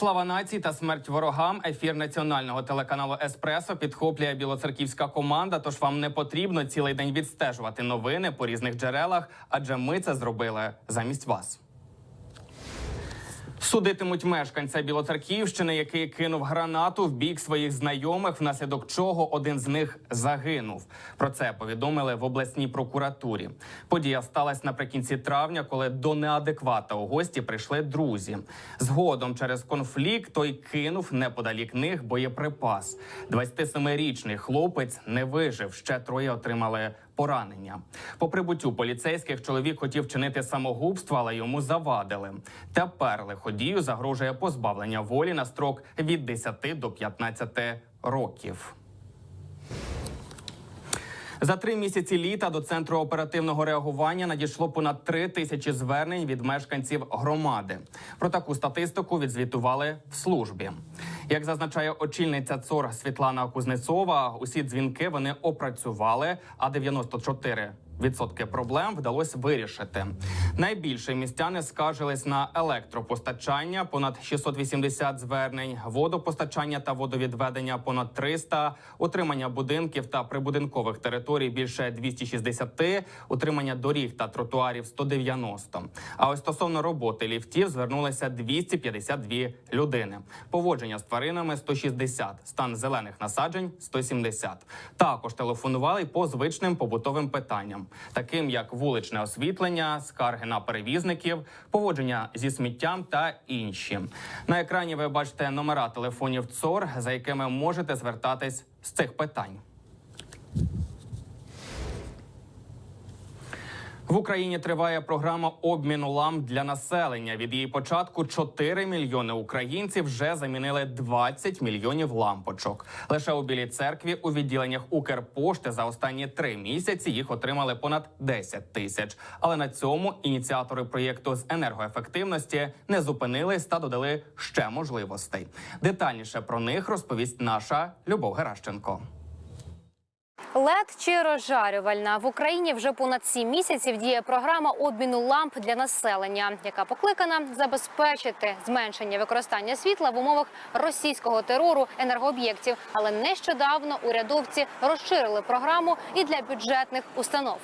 Слава нації та смерть ворогам. Ефір національного телеканалу Еспресо підхоплює білоцерківська команда. Тож вам не потрібно цілий день відстежувати новини по різних джерелах, адже ми це зробили замість вас. Судитимуть мешканця Білоцерківщини, який кинув гранату в бік своїх знайомих, внаслідок чого один з них загинув. Про це повідомили в обласній прокуратурі. Подія сталася наприкінці травня, коли до неадеквата у гості прийшли друзі. Згодом через конфлікт той кинув неподалік них боєприпас. 27-річний хлопець не вижив. Ще троє отримали поранення. По прибуттю поліцейських чоловік хотів чинити самогубство, але йому завадили. Тепер лиходію загрожує позбавлення волі на строк від 10 до 15 років. За три місяці літа до центру оперативного реагування надійшло понад три тисячі звернень від мешканців громади. Про таку статистику відзвітували в службі. Як зазначає очільниця ЦОР Світлана Кузнецова, усі дзвінки вони опрацювали, а 94 Відсотки проблем вдалося вирішити. Найбільше містяни скаржились на електропостачання понад 680 звернень, водопостачання та водовідведення понад 300, утримання будинків та прибудинкових територій більше 260, утримання доріг та тротуарів 190. А ось стосовно роботи ліфтів звернулися 252 людини. Поводження з тваринами 160, стан зелених насаджень 170. Також телефонували по звичним побутовим питанням таким як вуличне освітлення, скарги на перевізників, поводження зі сміттям та інші. На екрані ви бачите номера телефонів ЦОР, за якими можете звертатись з цих питань. В Україні триває програма обміну ламп для населення. Від її початку 4 мільйони українців вже замінили 20 мільйонів лампочок. Лише у білій церкві у відділеннях Укрпошти за останні три місяці їх отримали понад 10 тисяч. Але на цьому ініціатори проєкту з енергоефективності не зупинились та додали ще можливостей. Детальніше про них розповість наша Любов Геращенко. ЛЕД чи розжарювальна в Україні вже понад сім місяців діє програма обміну ламп для населення, яка покликана забезпечити зменшення використання світла в умовах російського терору енергооб'єктів. Але нещодавно урядовці розширили програму і для бюджетних установ.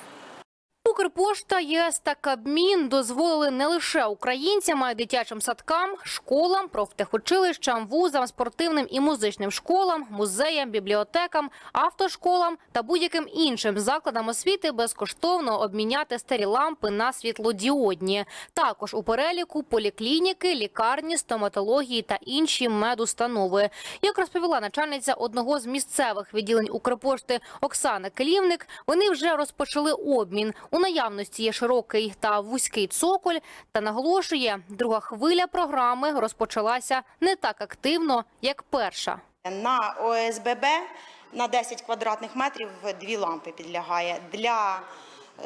Укрпошта, ЄС та Кабмін дозволили не лише українцям, а й дитячим садкам, школам, профтехучилищам, вузам, спортивним і музичним школам, музеям, бібліотекам, автошколам та будь-яким іншим закладам освіти безкоштовно обміняти старі лампи на світлодіодні. Також у переліку поліклініки, лікарні, стоматології та інші медустанови. Як розповіла начальниця одного з місцевих відділень Укрпошти Оксана Келівник, вони вже розпочали обмін. У наявності є широкий та вузький цоколь. Та наголошує, друга хвиля програми розпочалася не так активно, як перша. На ОСББ на 10 квадратних метрів дві лампи підлягає. Для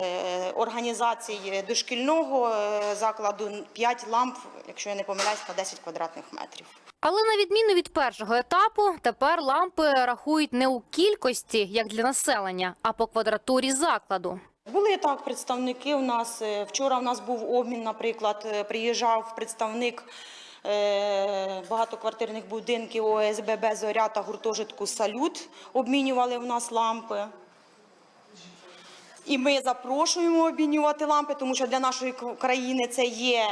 е, організації дошкільного е, закладу 5 ламп, якщо я не помиляюсь, на 10 квадратних метрів. Але на відміну від першого етапу, тепер лампи рахують не у кількості, як для населення, а по квадратурі закладу. Були так представники у нас. е, Вчора у нас був обмін, наприклад, е, приїжджав представник е, багатоквартирних будинків ОСББ Зоря та гуртожитку Салют. Обмінювали в нас лампи. І ми запрошуємо обмінювати лампи, тому що для нашої країни це є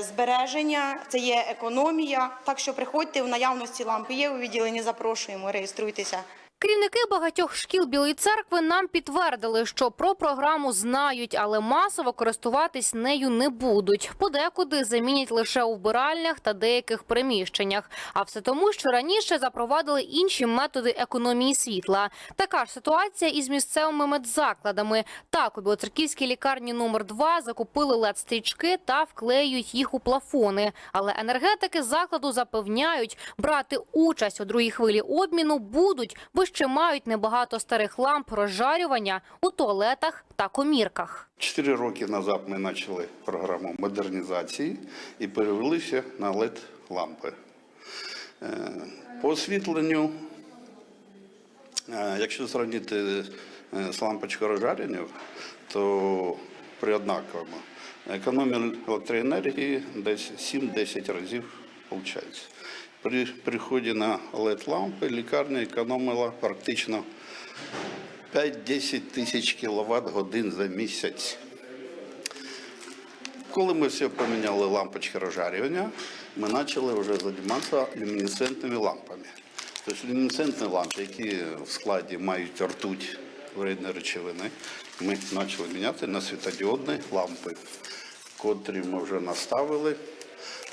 збереження, це є економія. Так що приходьте в наявності лампи є у відділенні. Запрошуємо, реєструйтеся. Керівники багатьох шкіл Білої церкви нам підтвердили, що про програму знають, але масово користуватись нею не будуть. Подекуди замінять лише у вбиральнях та деяких приміщеннях. А все тому, що раніше запровадили інші методи економії світла. Така ж ситуація із місцевими медзакладами. Так, у Білоцерківській лікарні номер 2 закупили led стрічки та вклеюють їх у плафони. Але енергетики закладу запевняють, брати участь у другій хвилі обміну будуть, бо ще мають небагато старих ламп розжарювання у туалетах та комірках. Чотири роки назад ми почали програму модернізації і перевелися на led лампи. Е, По освітленню, е, якщо зрівняти е, з лампочкою розжарення, то при однаковому економія електроенергії десь 7-10 разів виходить. При приході на LED-лампи лікарня економила практично 5-10 тисяч кВт годин за місяць. Коли ми все поміняли лампочки розжарювання, ми почали вже займатися люмінесцентними лампами. Тобто люмінесцентні лампи, які в складі мають ртуть вредні речовини, ми почали міняти на світодіодні лампи, котрі ми вже наставили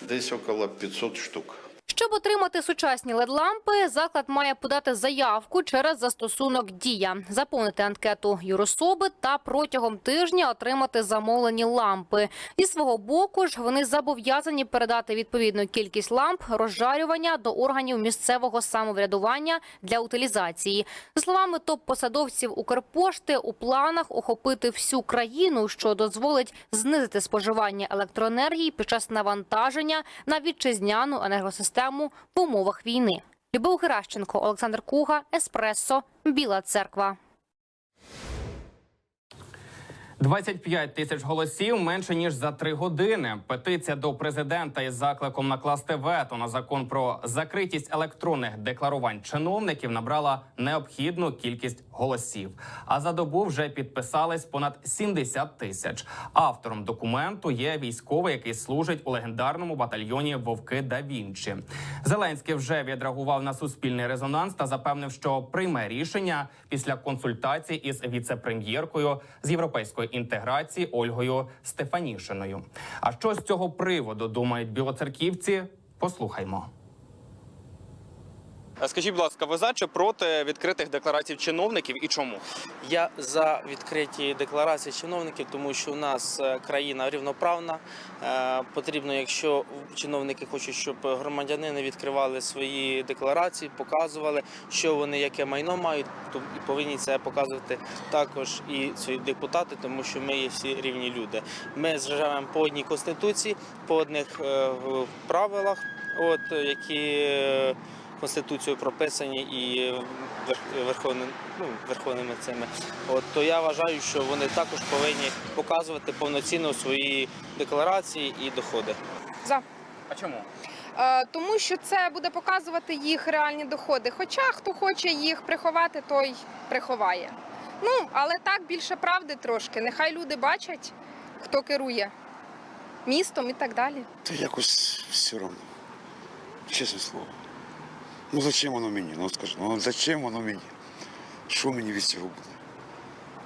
десь около 500 штук. Щоб отримати сучасні LED-лампи, заклад має подати заявку через застосунок Дія, заповнити анкету юрособи та протягом тижня отримати замовлені лампи. Зі свого боку ж вони зобов'язані передати відповідну кількість ламп розжарювання до органів місцевого самоврядування для утилізації. За словами топ-посадовців Укрпошти, у планах охопити всю країну, що дозволить знизити споживання електроенергії під час навантаження на вітчизняну енергосистему в умовах війни. Любов Геращенко, Олександр Куга, Еспресо, Біла Церква. 25 тисяч голосів менше ніж за три години. Петиція до президента із закликом накласти вето на закон про закритість електронних декларувань чиновників набрала необхідну кількість голосів. А за добу вже підписались понад 70 тисяч. Автором документу є військовий, який служить у легендарному батальйоні Вовки да Вінчі. Зеленський вже відреагував на суспільний резонанс та запевнив, що прийме рішення після консультацій із віце-прем'єркою з європейської інтеграції Ольгою Стефанішиною. А що з цього приводу думають білоцерківці? Послухаймо. Скажіть, будь ласка, ви за чи проти відкритих декларацій чиновників і чому? Я за відкриті декларації чиновників, тому що у нас е, країна рівноправна. Е, Потрібно, якщо чиновники хочуть, щоб громадянини відкривали свої декларації, показували, що вони яке майно мають, то повинні це показувати також і свої депутати, тому що ми є всі рівні люди. Ми живемо по одній конституції, по одних е, правилах, от е, які. Конституцією прописані і ну, верховними цими. От то я вважаю, що вони також повинні показувати повноцінно свої декларації і доходи. За. А чому? Е, Тому що це буде показувати їх реальні доходи. Хоча хто хоче їх приховати, той приховає. Ну, але так більше правди трошки. Нехай люди бачать, хто керує містом і так далі. Та якось все одно. Чесне слово. Ну зачем воно мені? Ну скажи, ну зачем воно мені? Що мені від цього буде?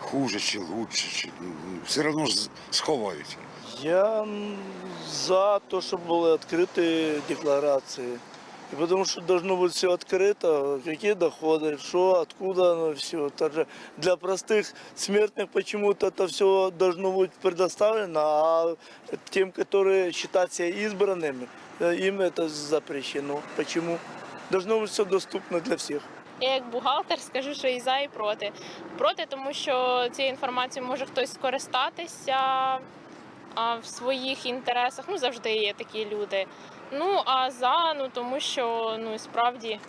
Хуже чи лучше, чи ну, все одно ж сховають. Я м, за то, чтобы были открытые декларации. И потому что должно быть все открыто, какие доходы, что, откуда оно все. Также для простых смертных почему-то это все должно быть предоставлено, а тем, которые считают себя избранными, э, им это запрещено. Почему? Должно быть все доступно для всех. Я як бухгалтер скажу, що і за, і проти. Проти, тому що цією інформацією може хтось скористатися а, в своїх інтересах. Ну, завжди є такі люди. Ну, а за, ну тому що ну справді.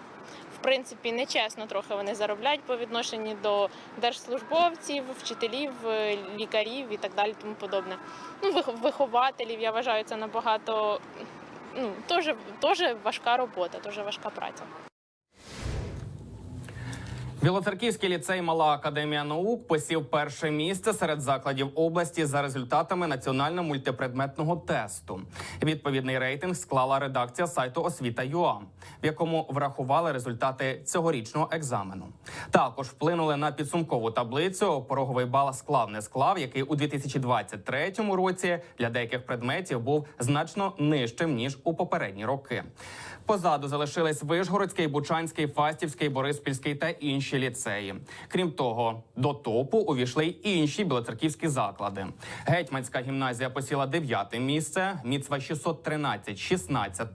В принципі, нечесно трохи вони заробляють по відношенню до держслужбовців, вчителів, е, лікарів і так далі, тому подобне. Ну, вих- вихователів, я вважаю, це набагато ну, теж, важка робота, теж важка праця. Білоцерківський ліцей Мала академія наук посів перше місце серед закладів області за результатами національно-мультипредметного тесту. Відповідний рейтинг склала редакція сайту Освіта.ЮА, в якому врахували результати цьогорічного екзамену. Також вплинули на підсумкову таблицю. Пороговий бал склав не склав, який у 2023 році для деяких предметів був значно нижчим ніж у попередні роки. Позаду залишились Вишгородський, Бучанський, Фастівський, Бориспільський та інші ліцеї. Крім того, до топу увійшли й інші білоцерківські заклади. Гетьманська гімназія посіла дев'яте місце, Міцва 613 – 16,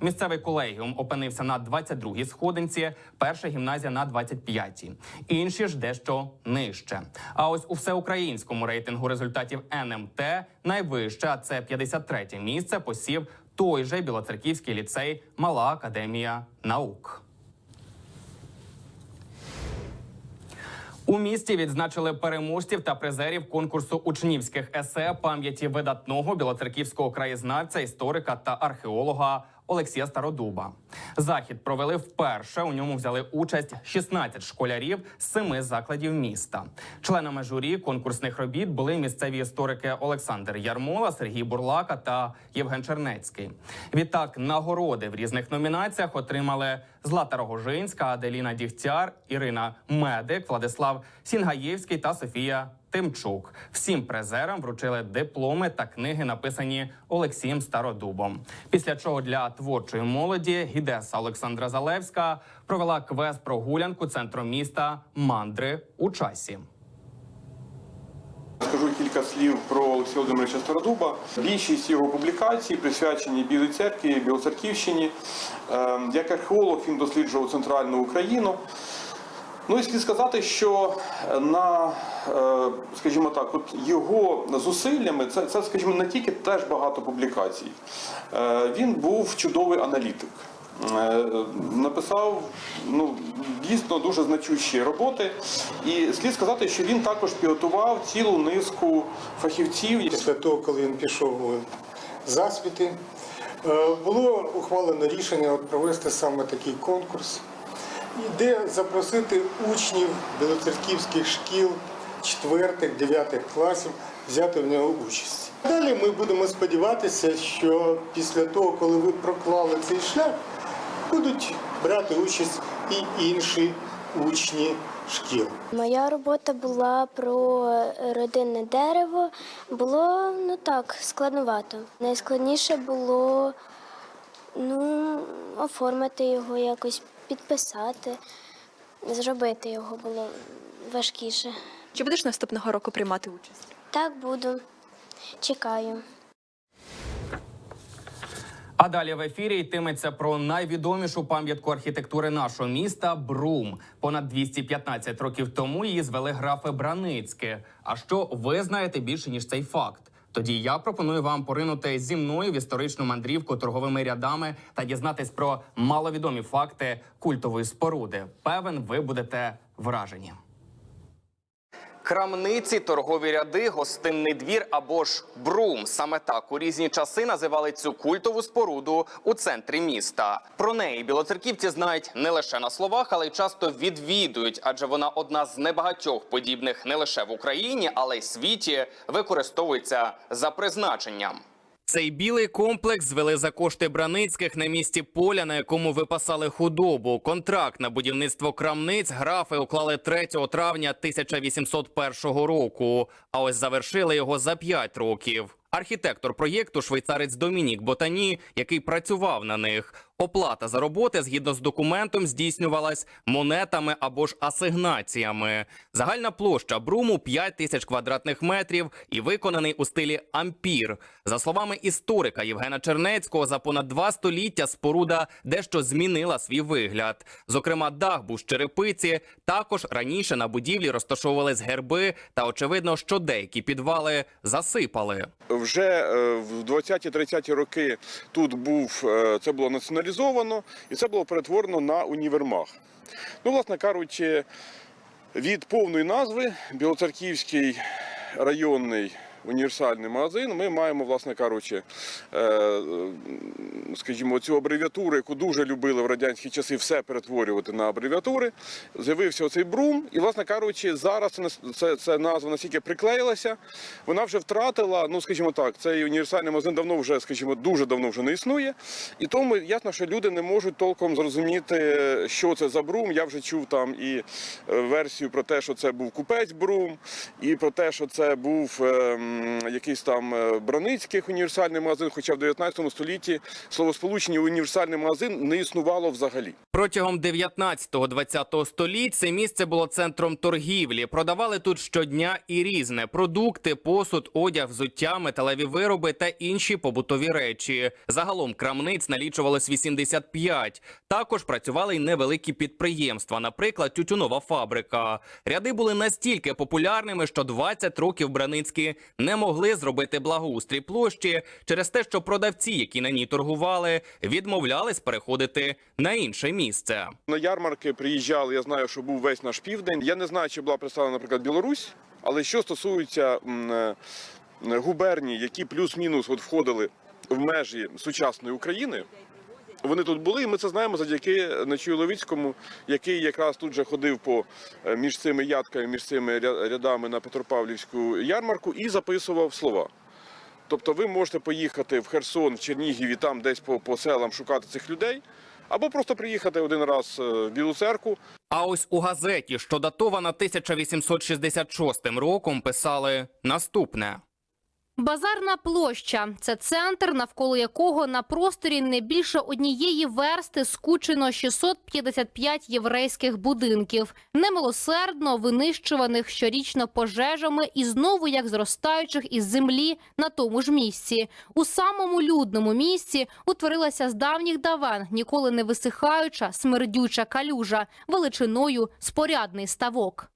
Місцевий колегіум опинився на 22-й сходинці, перша гімназія на 25-й. Інші ж дещо нижче. А ось у всеукраїнському рейтингу результатів НМТ найвище, а це 53-те місце, посів той же Білоцерківський ліцей Мала академія наук. У місті відзначили переможців та призерів конкурсу учнівських есе пам'яті видатного білоцерківського краєзнавця, історика та археолога Олексія Стародуба. Захід провели вперше. У ньому взяли участь 16 школярів з семи закладів міста. Членами журі конкурсних робіт були місцеві історики Олександр Ярмола, Сергій Бурлака та Євген Чернецький. Відтак нагороди в різних номінаціях отримали Злата Рогожинська, Аделіна Дігтяр, Ірина Медик, Владислав Сінгаєвський та Софія Тимчук. Всім призерам вручили дипломи та книги, написані Олексієм Стародубом. Після чого для творчої молоді гідеса Олександра Залевська провела квест прогулянку центром міста Мандри у часі. Скажу кілька слів про Олексія Володимировича Стародуба. Більшість його публікацій присвячені Білій церкві, Білоцерківщині. Е, Як археолог він досліджував центральну Україну. Ну і слід сказати, що на, е, скажімо так, от його зусиллями, це, це, скажімо, не тільки теж багато публікацій. Е, Він був чудовий аналітик. Е, Написав ну, дійсно дуже значущі роботи. І слід сказати, що він також підготував цілу низку фахівців. Після того, коли він пішов у засвіти, е, було ухвалено рішення провести саме такий конкурс, де запросити учнів білоцерківських шкіл 4-9 класів взяти в нього участь. Далі ми будемо сподіватися, що після того, коли ви проклали цей шлях, будуть брати участь і інші учні шкіл. Моя робота була про родинне дерево. Було ну так, складновато. Найскладніше було ну, оформити його, якось підписати, зробити його було важкіше. Чи будеш наступного року приймати участь? Так буду. Чекаю. А далі в ефірі йтиметься про найвідомішу пам'ятку архітектури нашого міста Брум. Понад 215 років тому її звели графи Браницьке. А що ви знаєте більше ніж цей факт? Тоді я пропоную вам поринути зі мною в історичну мандрівку торговими рядами та дізнатись про маловідомі факти культової споруди. Певен, ви будете вражені. Крамниці, торгові ряди, гостинний двір або ж брум. Саме так у різні часи називали цю культову споруду у центрі міста. Про неї білоцерківці знають не лише на словах, але й часто відвідують, адже вона одна з небагатьох подібних не лише в Україні, але й світі використовується за призначенням. Цей білий комплекс звели за кошти Браницьких на місці поля, на якому випасали худобу. Контракт на будівництво крамниць графи уклали 3 травня 1801 року. А ось завершили його за 5 років. Архітектор проєкту швейцарець Домінік Ботані, який працював на них. Оплата за роботи згідно з документом здійснювалась монетами або ж асигнаціями. Загальна площа бруму 5 тисяч квадратних метрів і виконаний у стилі ампір. За словами історика Євгена Чернецького, за понад два століття споруда дещо змінила свій вигляд. Зокрема, дах був з черепиці. Також раніше на будівлі розташовувались герби, та очевидно, що деякі підвали засипали. Вже е, в 20-30 роки тут був е, це було націоналізовано і це було перетворено на універмаг. Ну, власне кажучи, від повної назви Білоцерківський районний універсальний магазин. Ми маємо, власне кажучи, е, е, скажімо, цю абревіатуру, яку дуже любили в радянські часи все перетворювати на абревіатури. З'явився оцей брум, і, власне кажучи, зараз це, назва настільки приклеїлася, вона вже втратила, ну скажімо так, цей універсальний магазин давно вже, скажімо, дуже давно вже не існує. І тому ясно, що люди не можуть толком зрозуміти, що це за брум. Я вже чув там і е, версію про те, що це був купець брум, і про те, що це був ем, якийсь там е, Браницький універсальний магазин, хоча в 19 столітті словосполучення універсальний магазин не існувало взагалі. Протягом 19-20 століть це місце було центром торгівлі. Продавали тут щодня і різне: продукти, посуд, одяг, взуття, металеві вироби та інші побутові речі. Загалом крамниць налічувалось 85. Також працювали й невеликі підприємства, наприклад, тютюнова фабрика. Ряди були настільки популярними, що 20 років Браницькі не могли зробити благоустрій площі через те, що продавці, які на ній торгували, відмовлялись переходити на інше місце. На ярмарки приїжджали, я знаю, що був весь наш південь. Я не знаю, чи була представлена, наприклад, Білорусь, але що стосується е, губерній, які плюс-мінус от входили в межі сучасної України, Вони тут були, і ми це знаємо завдяки Нечую Ловіцькому, який якраз тут же ходив по е, між цими ядками, між цими рядами на Петропавлівську ярмарку і записував слова. Тобто ви можете поїхати в Херсон, в Чернігів і там десь по, по селам шукати цих людей, або просто приїхати один раз е, в Білу церкву, А ось у газеті, що датована 1866 роком, писали наступне. Базарна площа це центр, навколо якого на просторі не більше однієї версти скучено 655 єврейських будинків, немилосердно винищуваних щорічно пожежами і знову як зростаючих із землі на тому ж місці. У самому людному місці утворилася з давніх давен ніколи не висихаюча смердюча калюжа величиною спорядний ставок.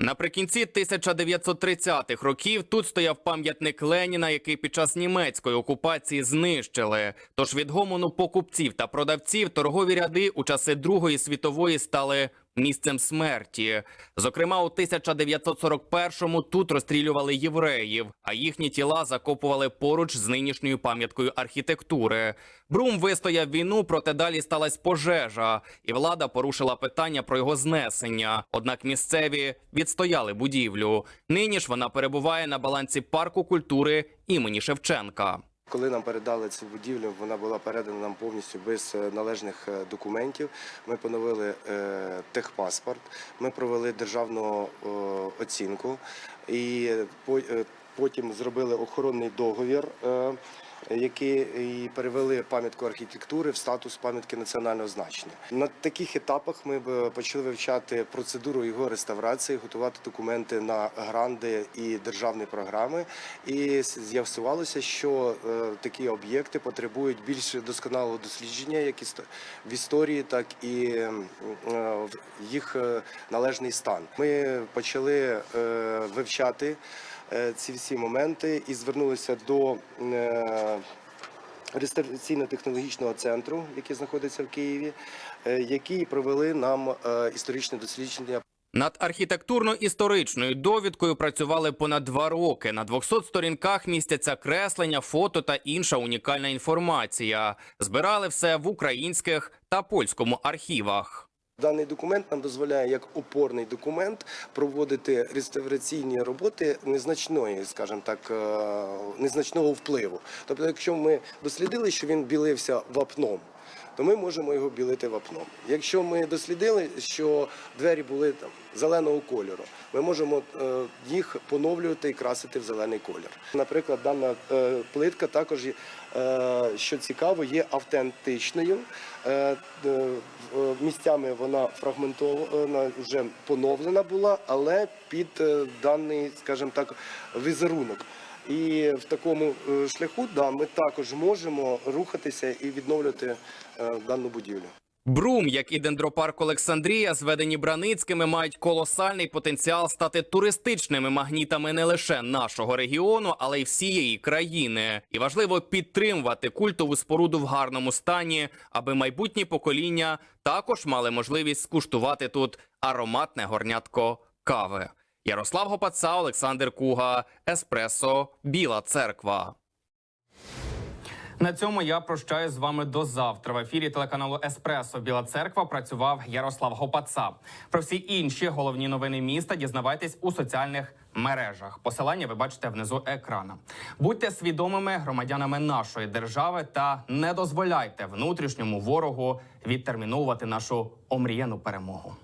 Наприкінці 1930-х років тут стояв пам'ятник Леніна, який під час німецької окупації знищили. Тож від гомону покупців та продавців торгові ряди у часи Другої світової стали місцем смерті. Зокрема, у 1941-му тут розстрілювали євреїв, а їхні тіла закопували поруч з нинішньою пам'яткою архітектури. Брум вистояв війну, проте далі сталася пожежа, і влада порушила питання про його знесення. Однак місцеві відстояли будівлю. Нині ж вона перебуває на балансі парку культури імені Шевченка. Коли нам передали цю будівлю, вона була передана нам повністю без е, належних е, документів. Ми поновили е, техпаспорт, ми провели державну оцінку і по- потім зробили охоронний договір. Е, який і перевели пам'ятку архітектури в статус пам'ятки національного значення. На таких етапах ми б почали вивчати процедуру його реставрації, готувати документи на гранди і державні програми. І з'ясувалося, що е, такі об'єкти потребують більш досконалого дослідження, як в історії, так і е, в їх е, належний стан. Ми почали е, вивчати е, ці всі моменти і звернулися до е, реставраційно-технологічного центру, який знаходиться в Києві, е, які провели нам е, історичне дослідження Над архітектурно-історичною довідкою працювали понад два роки. На 200 сторінках містяться креслення, фото та інша унікальна інформація. Збирали все в українських та польському архівах. Даний документ нам дозволяє як опорний документ проводити реставраційні роботи незначної, скажімо так, е, незначного впливу. Тобто, якщо ми дослідили, що він білився вапном. То ми можемо його білити вапном. Якщо ми дослідили, що двері були там зеленого кольору, ми можемо е, їх поновлювати і красити в зелений колір. Наприклад, дана е, плитка також, що цікаво, є автентичною. Е, е, місцями вона фрагментована, вже поновлена була, але під е, даний, скажімо так, візерунок. І в такому е, шляху да, ми також можемо рухатися і відновлювати е, дану будівлю. Брум, як і дендропарк Олександрія, зведені Браницькими, мають колосальний потенціал стати туристичними магнітами не лише нашого регіону, але й всієї країни. І важливо підтримувати культову споруду в гарному стані, аби майбутні покоління також мали можливість скуштувати тут ароматне горнятко кави. Ярослав Гопаца, Олександр Куга, Еспресо, Біла Церква. На цьому я прощаюсь з вами до завтра. В ефірі телеканалу Еспресо Біла Церква працював Ярослав Гопаца. Про всі інші головні новини міста дізнавайтесь у соціальних мережах. Посилання ви бачите внизу екрана. Будьте свідомими громадянами нашої держави та не дозволяйте внутрішньому ворогу відтерміновувати нашу омріяну перемогу.